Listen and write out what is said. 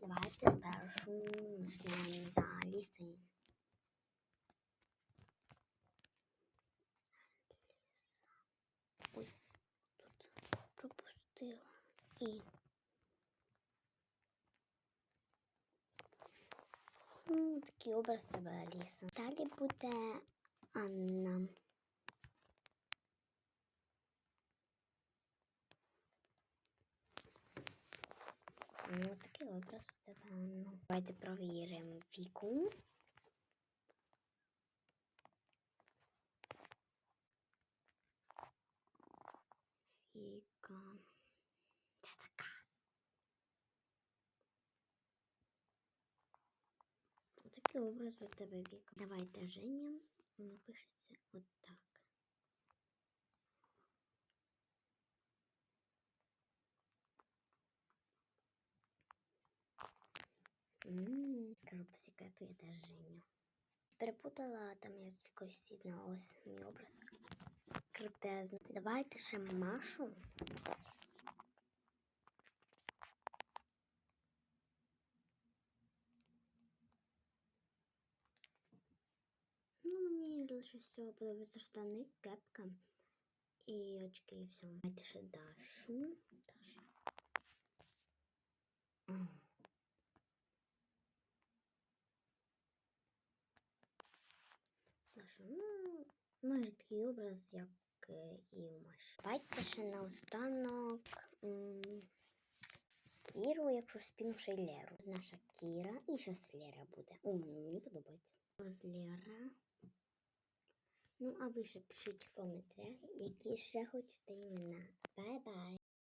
Давайте спершу почнемо за ліси. Ой, тут пропустила. І. Ну, такий образ тебе, Аліса. Далі буде Анна. Ну, такий образ у тебе, Давайте провіримо віку. Віка. Це така. Отакий образ у тебе віка. Давайте Женя. Воно пишеться отак. Скажу по секрету, я теж Женя. Перепутала там я з якоюсь з'єдналася мій образ. Крутезно. Давайте ще Машу. Ну, мені лише з цього подобаються штани, кепка і очки, і все. Давайте ще Дашу. Даша. Даша, ну, майже такий образ, як е, і у Маші. Давайте ще наостанок Кіру, якщо спінувши Леру. Наша Кіра і ще Лера буде. О, мені подобається. Ось Лера. Ну, а ви ще пишіть в коментарях, які ще хочете імена. Бай-бай!